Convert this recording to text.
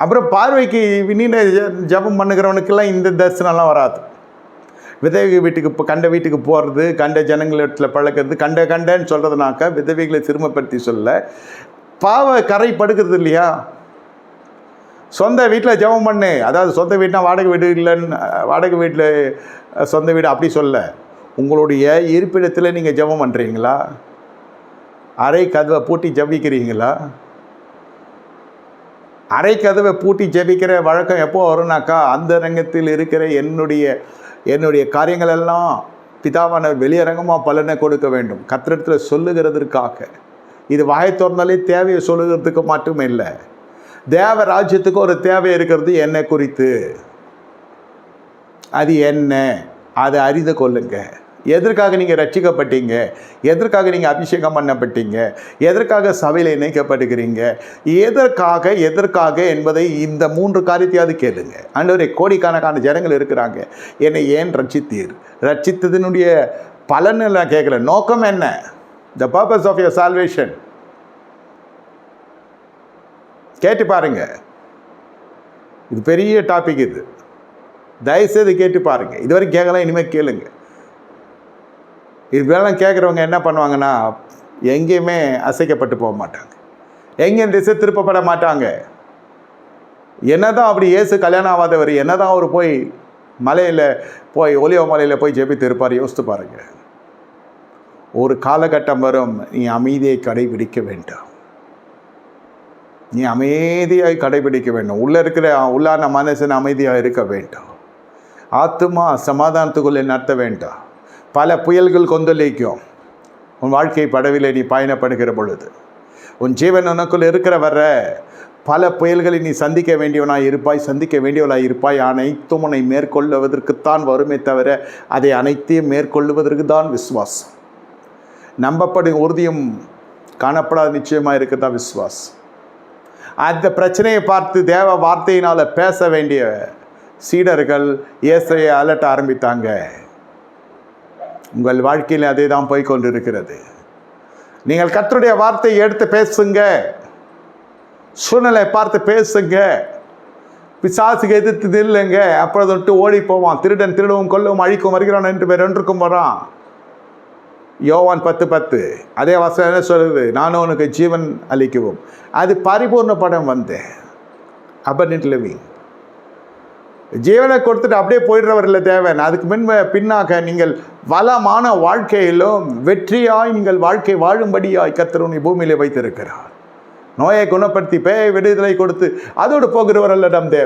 அப்புறம் பார்வைக்கு நீண்ட ஜபம் பண்ணுகிறவனுக்கெல்லாம் இந்த தரிசனம்லாம் வராது. விதவை வீட்டுக்கு இப்போ கண்ட வீட்டுக்கு போகிறது கண்ட ஜனங்களிடத்தில் பழக்கிறது கண்ட கண்டன்னு சொல்கிறதுனாக்கா விதவைகளை சிறுமப்படுத்தி சொல்ல பாவ கரை படுக்கிறது இல்லையா? சொந்த வீட்டில் ஜெபம் பண்ணு. அதாவது சொந்த வீட்டில் வாடகை வீடு இல்லைன்னு வாடகை வீட்டில் சொந்த வீடு அப்படி சொல்ல. உங்களுடைய இருப்பிடத்தில் நீங்கள் ஜெபம் பண்ணுறீங்களா அரை கதவை பூட்டி ஜபிக்கிறீங்களா? அரை கதவை பூட்டி ஜெபிக்கிற வழக்கம் எப்போ வரும்னாக்கா அந்த ரங்கத்தில் இருக்கிற என்னுடைய என்னுடைய காரியங்கள் எல்லாம் பிதாவானவர் வெளியரங்கமாக பலனை கொடுக்க வேண்டும். கத்திரத்தில் சொல்லுகிறதற்காக. இது வாயை திறந்தாலே தேவையை சொல்லுகிறதுக்கு மட்டும் இல்லை. தேவ ராஜ்யத்துக்கு ஒரு தேவை இருக்கிறது என்ன குறித்து. அது என்ன? அதை அறிந்து கொள்ளுங்கள் எதற்காக நீங்கள் ரட்சிக்கப்பட்டீங்க? எதற்காக நீங்கள் அபிஷேகம் பண்ணப்பட்டீங்க? எதற்காக சபையில் இணைக்கப்படுகிறீங்க எதற்காக எதற்காக என்பதை இந்த மூன்று காரியத்தையாவது கேளுங்க. ஆண்டவரே கோடிக்கணக்கான ஜனங்கள் இருக்கிறாங்க. என்னை ஏன் ரட்சித்தீர்? ரட்சித்ததினுடைய பலன் நான் கேட்கல. நோக்கம் என்ன? The purpose of your salvation கேட்டு பாருங்க. இது பெரிய டாபிக் இது. தயவுசெய்து கேட்டு பாருங்க. இதுவரைக்கும் கேட்கலாம் இனிமேல் கேளுங்க. இதெல்லாம் கேட்குறவங்க என்ன பண்ணுவாங்கன்னா எங்கேயுமே அசைக்கப்பட்டு போக மாட்டாங்க. எங்கேயும் திசை திருப்பப்பட மாட்டாங்க. என்னதான் அப்படி ஏசு கல்யாணம் ஆகாதவர் என்னதான் அவர் போய் மலையில் போய் ஒலிவ மலையில் போய் ஜெபித்து இருப்பார் யோசித்து பாருங்க. ஒரு காலகட்டம் வரும் நீ அமைதியை கடைபிடிக்க வேண்டாம். நீ அமைதியாக கடைபிடிக்க வேண்டும். உள்ளே இருக்கிற உள்ளான மனசன் அமைதியாக இருக்க வேண்டும். ஆத்துமா சமாதானத்துக்குள்ளே நடத்த வேண்டாம். பல புயல்கள் கொந்தளிக்கும். உன் வாழ்க்கை படவிலே நீ பயணப்படுகிற பொழுது. உன் ஜீவன் உனக்குள் இருக்கிற வர பல புயல்களை நீ சந்திக்க வேண்டியவனாய் இருப்பாய் சந்திக்க வேண்டியவனாய் இருப்பாய். அனைத்தும் உன்னை மேற்கொள்வதற்குத்தான் வருமே தவிர அதை அனைத்தையும் மேற்கொள்வதற்கு தான் விஸ்வாசம் நம்பப்படும் உறுதியும் காணப்படாத நிச்சயமாக இருக்கதான் விஸ்வாஸ் அந்த பிரச்சனையை பார்த்து தேவ வார்த்தையினால் பேச வேண்டிய சீடர்கள் இயேசையை அலட்ட ஆரம்பித்தாங்க. உங்கள் வாழ்க்கையில் அதே தான் போய்கொண்டிருக்கிறது நீங்கள் கத்தருடைய வார்த்தையை எடுத்து பேசுங்க. சூழ்நிலை பார்த்து பேசுங்க. பிசாசுக்கு எதிர்த்து நில்லுங்க. அப்பொழுது விட்டு ஓடி போவான். திருடன் திருடவும் கொல்லவும் அழிக்கும் வருகிறான் ரெண்டு பேர் ஒன்றுக்கும் வரான். யோவான் பத்து பத்து. அதே வசனம் என்ன சொல்கிறது நானும் உனக்கு ஜீவன் அளிக்கவும். அது பரிபூர்ண படம் வந்தேன். அபர்னட் லிவிங் ஜீவனை கொடுத்துட்டு அப்படியே போயிடுறவர் இல்லை தேவன். அதுக்கு முன் பின்னாக நீங்கள் வளமான வாழ்க்கையிலும் வெற்றியாய் நீங்கள் வாழ்க்கை வாழும்படியாய் கர்த்தர் பூமியிலே வைத்திருக்கிறார். நோயை குணப்படுத்தி பேய் விடுதலை கொடுத்து அதோடு போகிறவர் அல்ல நம் தேவன்.